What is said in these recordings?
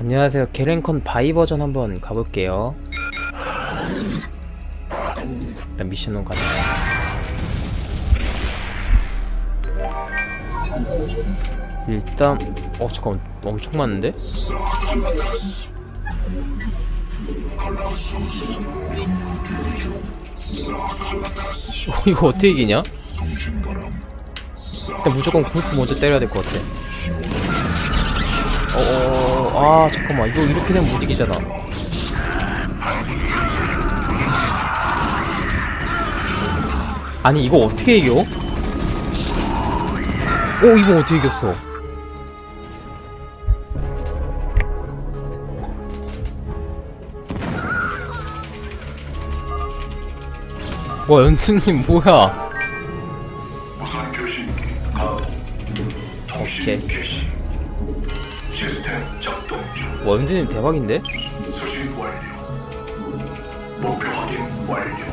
안녕하세요. 게렌컨 바이 버전 한번 가볼게요. 일단 미션으로 가자. 일단 어 잠깐 엄청 많은데? 어, 이거 어떻게 이기냐? 일단 무조건 고스 먼저 때려야 될 것 같아. 어어어 아 잠깐만 이거 이렇게 되면 못 이기잖아. 아니 이거 어떻게 이겨? 어 이거 어떻게 이겼어? 와 연수님 뭐야? 오케이. 연수님 대박인데? 수신 완료. 목표 확인 완료.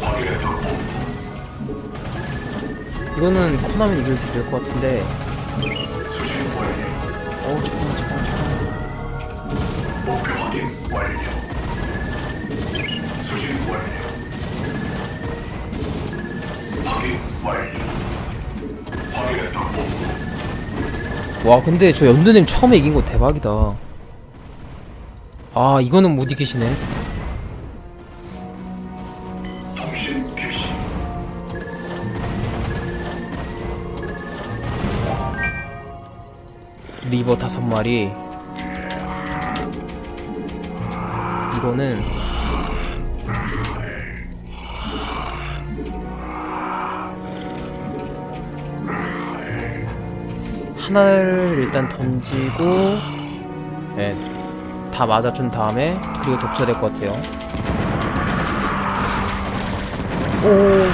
확인했다. 이거는 코나면 이길 수 있을 것 같은데. 수신 완료. 어우 잠깐만 잠깐만 잠깐만. 목표 확인 완료. 수신 완료. 확인 완료. 확인했다. 본부 와 근데 저 연두님 처음에 이긴 거 대박이다. 아 이거는 못 이기시네. 리버 다섯 마리. 이거는 하나를 일단 던지고 네, 다 맞아준 다음에 그리고 덮쳐야 될 것 같아요 오.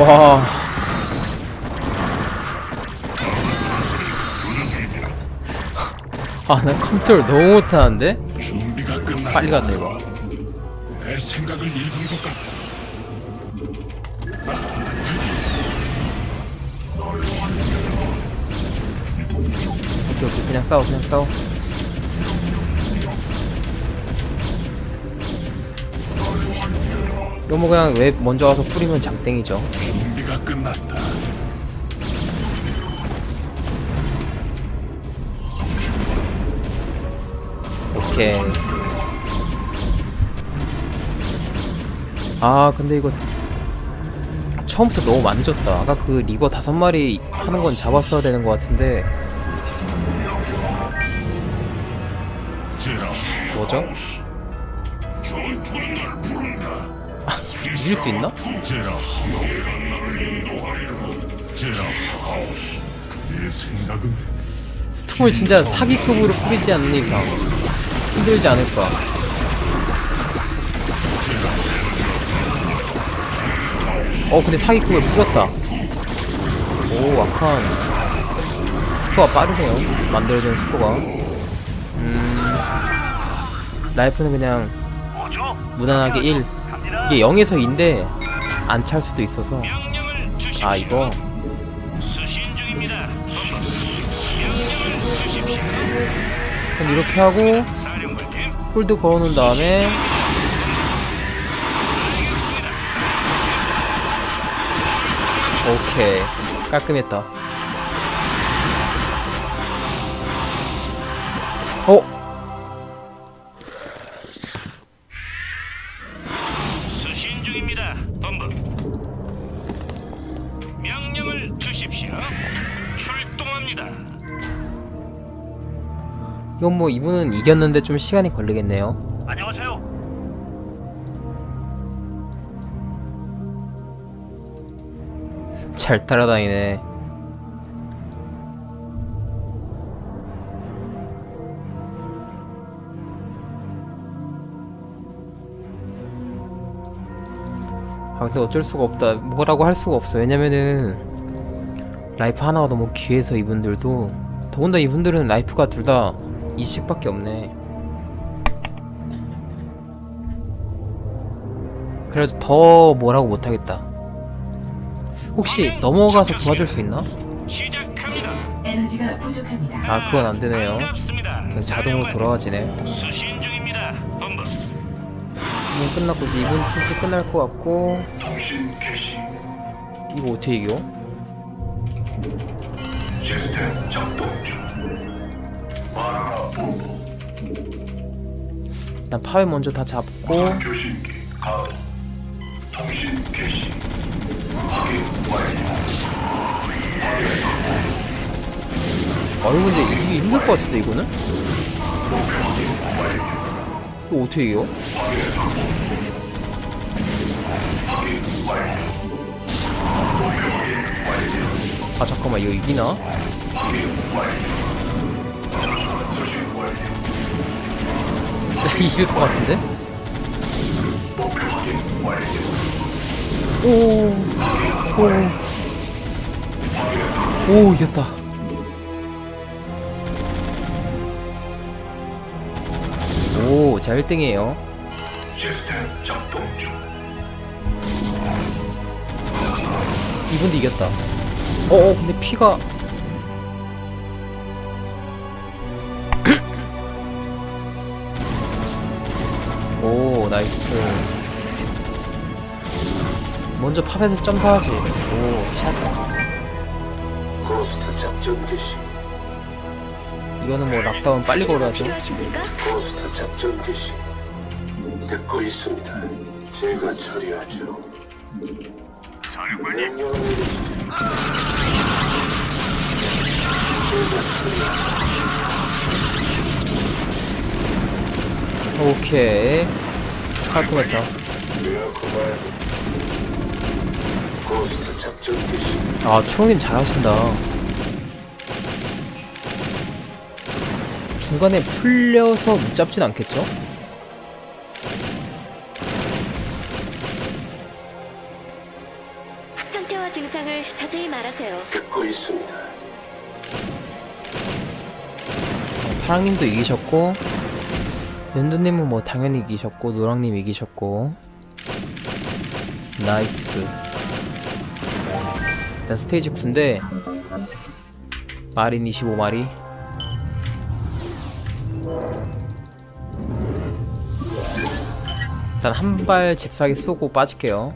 와. 아, 나 컨트롤 너무 못하는데? 빨리 가자, 이거. 내 생각을 읽은 것 같다 오케이, 오케이. 그냥 싸워, 그냥 싸워. 이거 뭐 그냥 왜 먼저 와서 뿌리면 장땡이죠. 준비가 끝났다 오케이. 아, 근데 이거 처음부터 너무 많이 졌다. 아까 그 리버 다섯 마리 하는 건 잡았어야 되는 것 같은데 뭐죠? 아, 이거 이길 수 있나? 스톰을 진짜 사기급으로 뿌리지 않는 이상 힘들지 않을까. 어, 근데 사기급을 뿌렸다. 오, 악한. 속도가 빠르네요. 만들어지는 속도가. 음, 라이프는 그냥 무난하게 1. 이게 0에서 2인데 안 찰 수도 있어서. 아, 이거. 그럼 이렇게 하고 홀드 걸어놓은 다음에 오케이 깔끔했다 어? 수신 중입니다. 본부. 명령을 주십시오. 출동합니다. 이건 뭐 이분은 이겼는데 좀 시간이 걸리겠네요 안녕하세요. 잘 따라다니네 근데 어쩔 수가 없다 뭐라고 할 수가 없어 왜냐면은 라이프 하나가 너무 귀해서 이분들도 더군다나 이분들은 라이프가 둘 다 20밖에 없네 그래도 더 뭐라고 못하겠다 혹시 넘어가서 도와줄 수 있나? 에너지가 부족합니다. 아 그건 안 되네요 반갑습니다. 그냥 자동으로 돌아가지네. 이분 끝났고 이제 이분 슬슬 끝날 것 같고. 이거 어떻게 이겨? 시스템 작동 중. 마라 본부. 일단 파회 먼저 다 잡고 교신기 가동. 통신 개시. 확인 완료. 아 이거 근데 이기기 힘들 것 같은데 이거는? 이 거 어떻게 이겨? 아 잠깐만 이거 이기나? 이길 것 같은데? 오, 오, 오 이겼다. 오, 자 1등이에요. 시스템 작동 중. 이분도 이겼다. 어, 어 근데 피가 오, 나이스. 먼저 팝에서 점사하지. 오, 샷. 고스트 작전 개시 이거는 뭐 락다운 빨리 걸어야죠. 필요하십니까? 고스트 작전 개시 듣고 있습니다 제가 처리하죠 사령관님. 명령을 내리시죠 오케이. 깔끔했다. 되었구만 고스트 작전 개시 아, 초롱님 잘하신다. 중간에 풀려서 못 잡진 않겠죠? 상태와 증상을 자세히 말하세요. 듣고 있습니다 파랑님도 이기셨고, 연두님은 뭐 당연히 이기셨고, 노랑님 이기셨고. 나이스. 일단 스테이지 9인데, 마린 25마리. 일단 한 발 잽싸게 쏘고 빠질게요.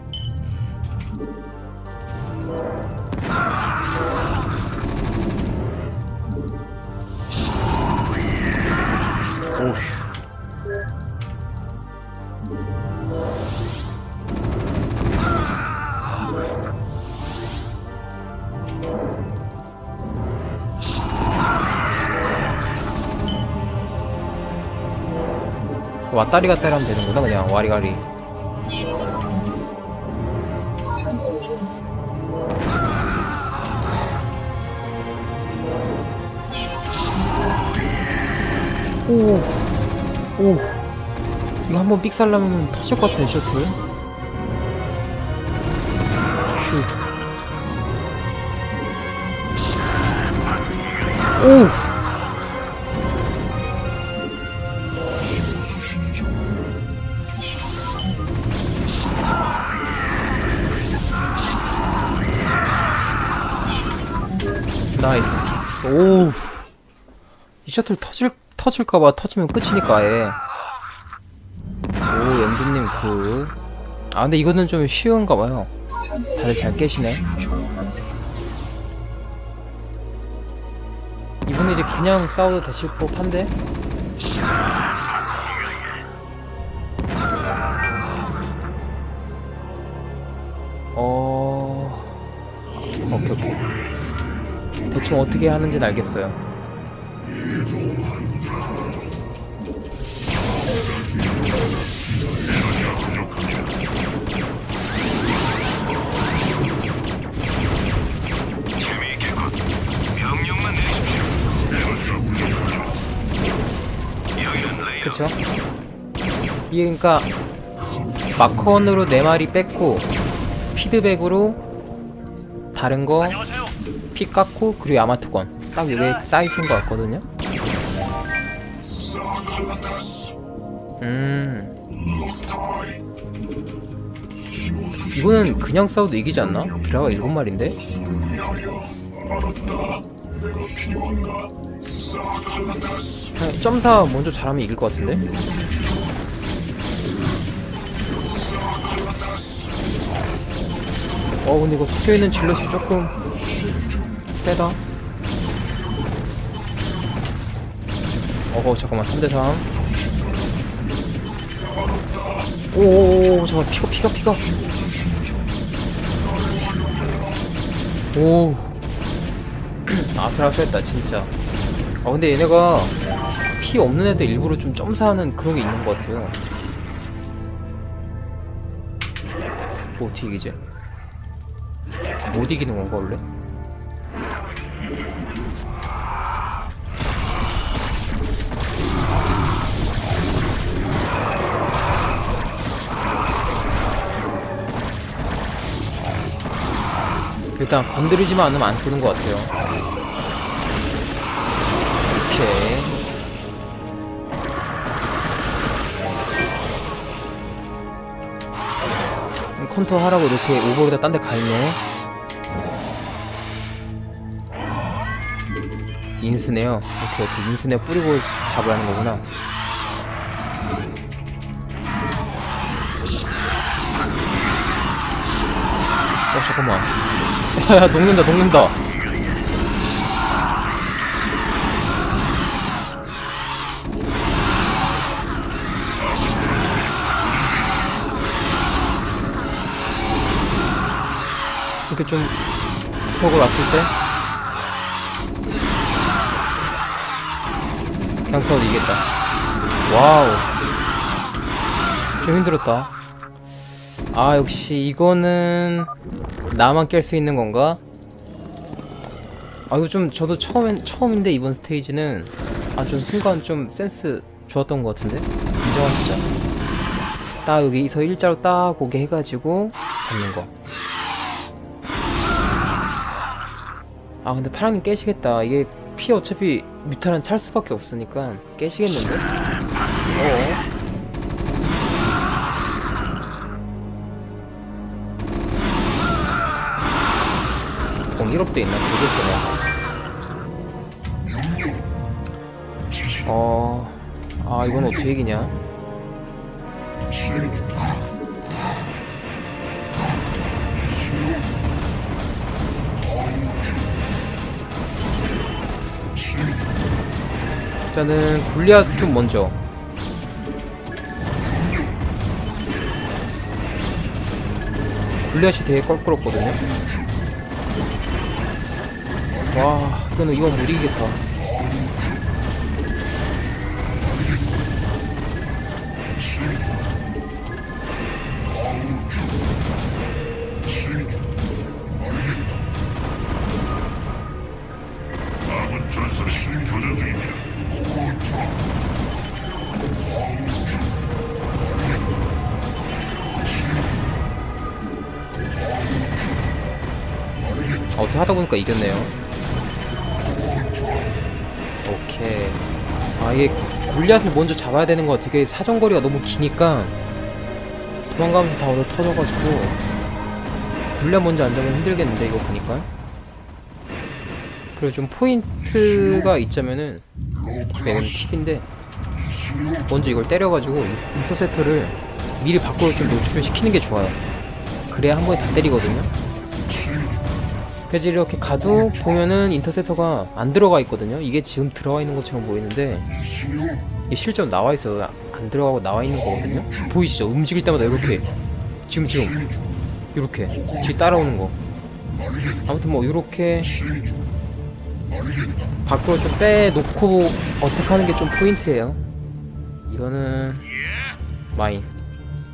왔다리 갔다리 하면 되는구나 그냥 와리가리 오, 오, 이거 한번 삑살나면 터질 것 같아 셔틀. 휴. 오. 나이스. 오. 이 셔틀 터질 터질까봐 터지면 끝이니까 아예. 오 연두님 그. 아 근데 이거는 좀 쉬운가봐요. 다들 잘 깨시네. 이분은 이제 그냥 싸워도 되실 법한데. 어떻게 하는지는 알겠어요. 그쵸? 이게 그니까 마컨으로 네 마리 뺐고 피드백으로 다른 거. 피 깎고 그리고 야마토건 딱 이게 사이즈인 것 같거든요. 음 이거는 그냥 싸워도 이기지 않나? 드라가 일곱? 그냥 점사 먼저 잘하면 이길 것 같은데? 어 근데 이거 섞여있는 질럿이 조금 세다. 어허 잠깐만. 3대3 오오오 잠깐 피가 피가 피가. 오. 아슬아슬했다 진짜. 아 근데 얘네가 피 없는 애들 일부러 좀 점사하는 그런 게 있는 것 같아요. 뭐 어떻게 이기지? 못 이기는 건가 원래? 일단 건드리지만 않으면 안 쏘는 것 같아요. 오케이. 컨터 하라고 이렇게 오버로다 딴 데 가있네. 인스네요. 오케이, 오케이. 인스네 뿌리고 하는 거구나. 어, 잠깐만. 야, 녹는다, 녹는다. 이렇게 좀 구석으로 왔을 때? 싸워도 이겼다. 와우. 좀 힘들었다 아 역시 이거는 나만 깰 수 있는 건가? 아 이거 좀 저도 처음엔 처음인데 이번 스테이지는 아 좀 순간 좀 센스 좋았던 것 같은데 인정하시죠? 딱 여기서 일자로 딱 오게 해가지고 잡는 거. 아 근데 파랑님 깨시겠다. 이게 피 어차피 뮤탈은 찰 수밖에 없으니까 깨시겠는데? 어. 공 1업돼 있나? 모르겠네. 어... 아 이건 어떻게 이기냐? 일단은 골리앗 좀 먼저 골리앗이 되게 껄끄럽거든요 와 이거는 이건 못 이기겠다 어떻게 하다 보니까 이겼네요. 아, 이게 골리앗을 먼저 잡아야 되는 거 되게 사정거리가 너무 기니까 도망가면서 다 얻어 터져가지고 골리앗 먼저 안 잡으면 힘들겠는데, 이거 보니까. 그리고 좀 포인트가 있자면은 그냥 팁인데 먼저 이걸 때려가지고 인터셉터를 미리 밖으로 좀 노출을 시키는 게 좋아요. 그래야 한 번에 다 때리거든요. 그래서 이렇게 가도 보면은 인터셉터가 안 들어가 있거든요. 이게 지금 들어가 있는 것처럼 보이는데 이게 실제로 나와 있어요. 안 들어가고 나와 있는 거거든요. 보이시죠? 움직일 때마다 이렇게 지금 지금 이렇게 뒤 따라오는 거. 아무튼 뭐 이렇게 밖으로 좀 빼놓고 어택하는 게 좀 포인트예요. 이거는 마인.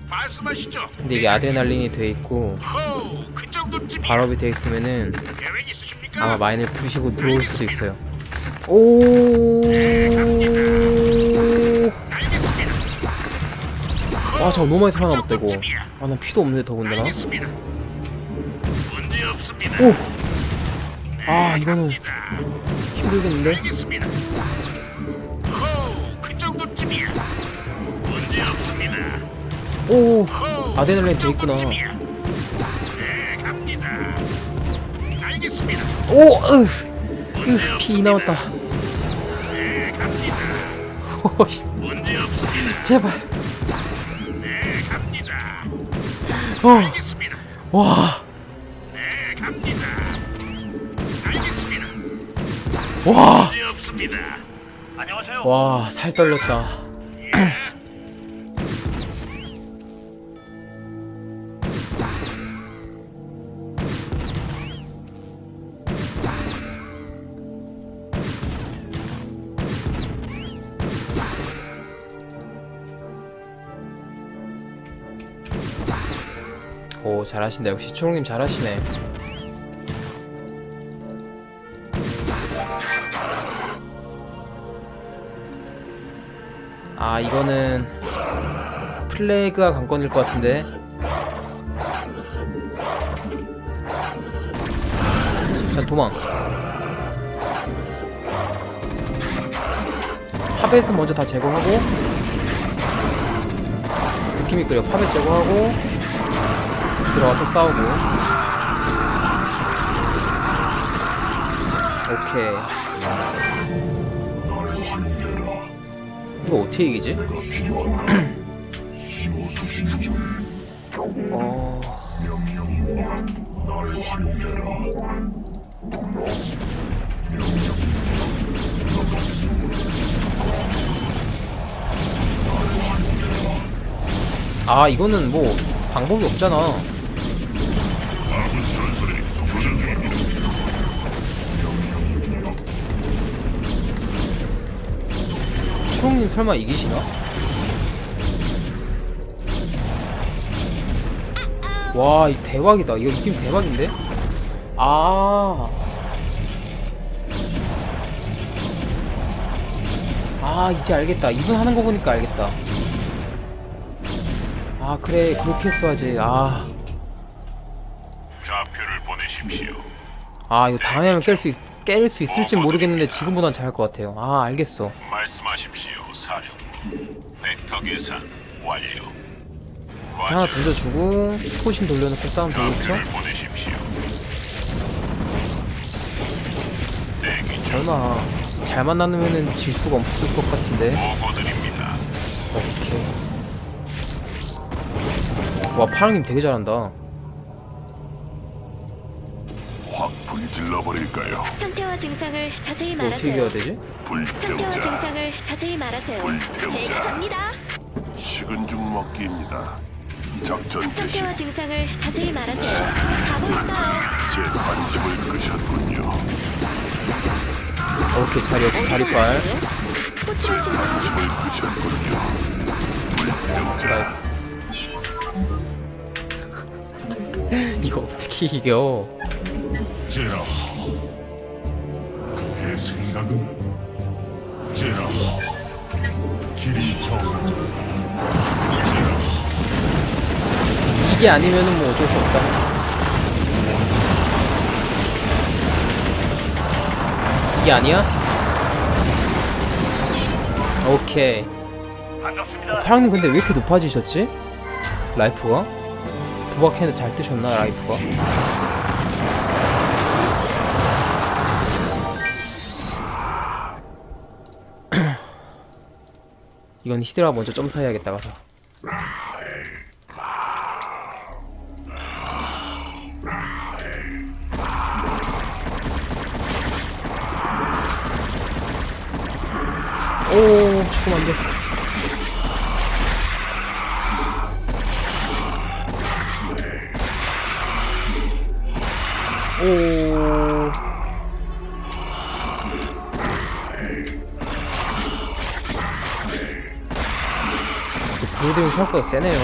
말씀하시죠. 근데 이게 아드레날린이 돼 있고 호우, 그 정도쯤 발업이 돼 있으면은 계획 있으십니까? 아마 마인을 부시고 들어올 수도 있어요. 오. 알겠습니다. 와, 저거 너무 많이 살아남았다 이거. 아, 난 피도 없는데 더군다나. 알겠습니다. 문제 없습니다. 오. 아, 이거는. 힘들겠는데. 알겠습니다. 호우, 그 정도쯤이야. 오 아데널린 돼 있구나 오! 으! 으! 피 나왔다 오씨 제발 어. 와 와! 와, 살 떨렸다. 오, 잘하신다. 역시 초롱님 잘하시네. 아 이거는 플래그가 관건일 것 같은데 일단 도망 팝에서 먼저 다 제거하고 느낌이 그려 팝에 제거하고 들어가서 싸우고 오케이. 이거 어떻게 이기지? 어... 아 이거는 뭐 방법이 없잖아 초롱님 설마 이기시나? 와, 이 대박이다. 이거 이 팀 대박인데? 아. 아, 이제 알겠다. 이분 하는 거 보니까 알겠다. 아, 그래. 그렇게 써야지. 아. 좌표를 보내십시오. 아, 이거 다음에 하면 깰 수, 있, 깰 수 있을지 모르겠는데 지금보단 잘할 것 같아요. 아, 알겠어. 말씀하십시오. 벡터 계산 완료. 하나 던져주고, 포신 돌려놓고 싸우면 되겠죠? 좌표를 보내십시오. 대기 중 설마 잘 만나면은 질 수가 없을 것 같은데 보고드립니다. 오케이 와 파랑님 되게 잘한다 확 불질러 버릴까요? 상태와 증상을 자세히 이거 어떻게 해야 말하세요. 되지? 상태와 증상을 자세히 말하세요. 불태우자. 제가 갑니다. 식은 죽 먹기입니다. 작전 개시 상태와 증상을 자세히 말하세요. 가고 있어요. 제 관심을 끄셨군요. 오케이 자리 없어 자리빨 호출하신 분 관심을 끄셨군요. 불태우자. 나이스 이거 어떻게 이겨 제라. 내 생각은 제라. 길이 정하자. 제라. 이게 아니면은 뭐 어쩔 수 없다 이게 아니야? 오케이 어, 파랑님 근데 왜 이렇게 높아지셨지? 라이프가? 도박했는데 잘 뜨셨나 라이프가? 이건 히드라 먼저 점사해야겠다 가서. 오 죽으면 안돼. 오 브로딩 생각보다 세네요.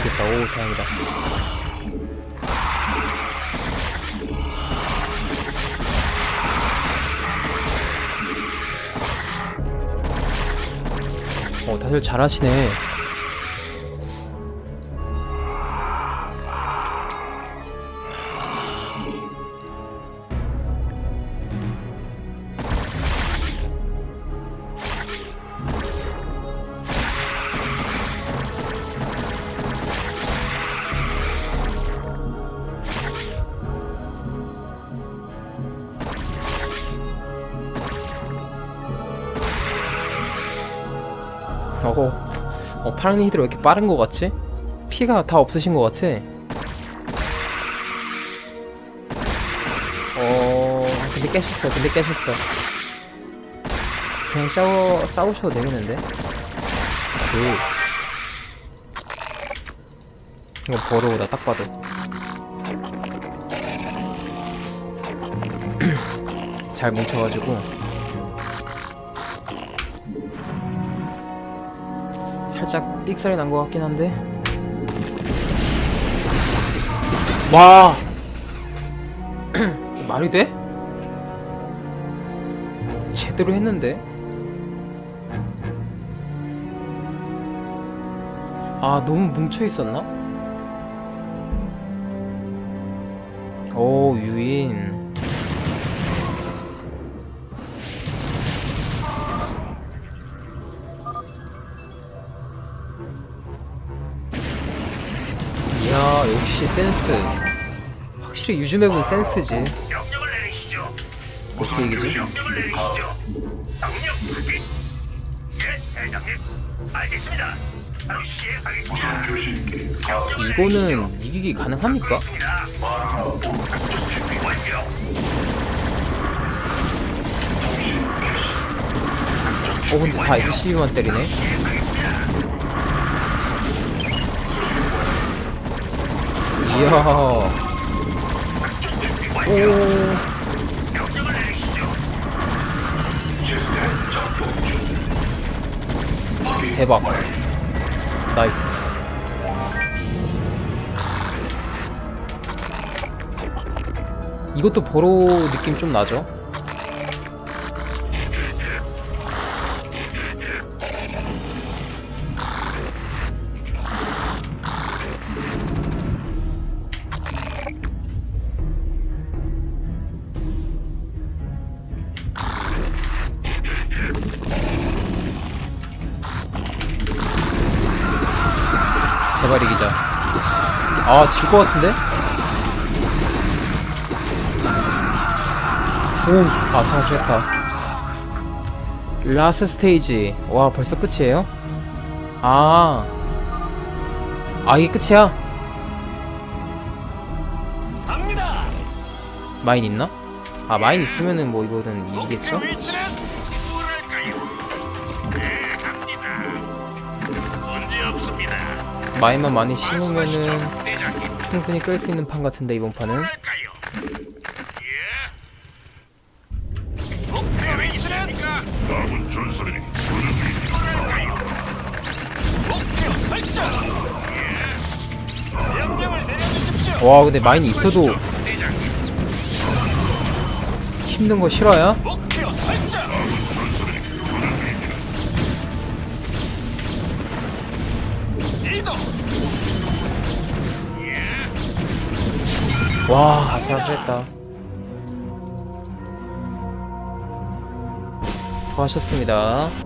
이겼다. 오 다행이다. 어 다들 잘하시네 어, 파란 히드라 왜 이렇게 빠른 거 같지? 피가 다 없으신 거 같아. 어 근데 깨셨어 근데 깨셨어. 그냥 싸워 싸우셔도 되겠는데? 그. 이거 버러우다 딱 봐도. 잘 뭉쳐가지고 살짝 삑살이 난 것 같긴 한데 와 말이 돼? 제대로 했는데 아 너무 뭉쳐 있었나? 오 유인 역시 센스 확실히 유즈맵은 센스지 명령을 내리시죠. 어떻게 이기지? 명령을 내리시죠. 명령 확인. 예, 대장님. 알겠습니다. 바로 시행하겠습니다. 무선 교신기 이거는 이기기 가능합니까? 그렇습니다. 작전 준비 완료. 통신 개시 어 근데 다 SCV만 때리네 중 확인 대박. 나이스. 이것도 보로 느낌 좀 나죠? 제발 이기자 아 질 것 같은데? 오 아사했다 라스 스테이지 와 벌써 끝이에요? 아 아, 이게 끝이야? 마인 있나? 아 마인 있으면은 뭐 이거는 이기겠죠? 마인만 많이 심으면은. 충분히 끌 수 있는 판 같은데 이번 판은. 와 근데 마인이 있어도. 힘든 거 싫어요? 와 아슬아슬했다. 수고하셨습니다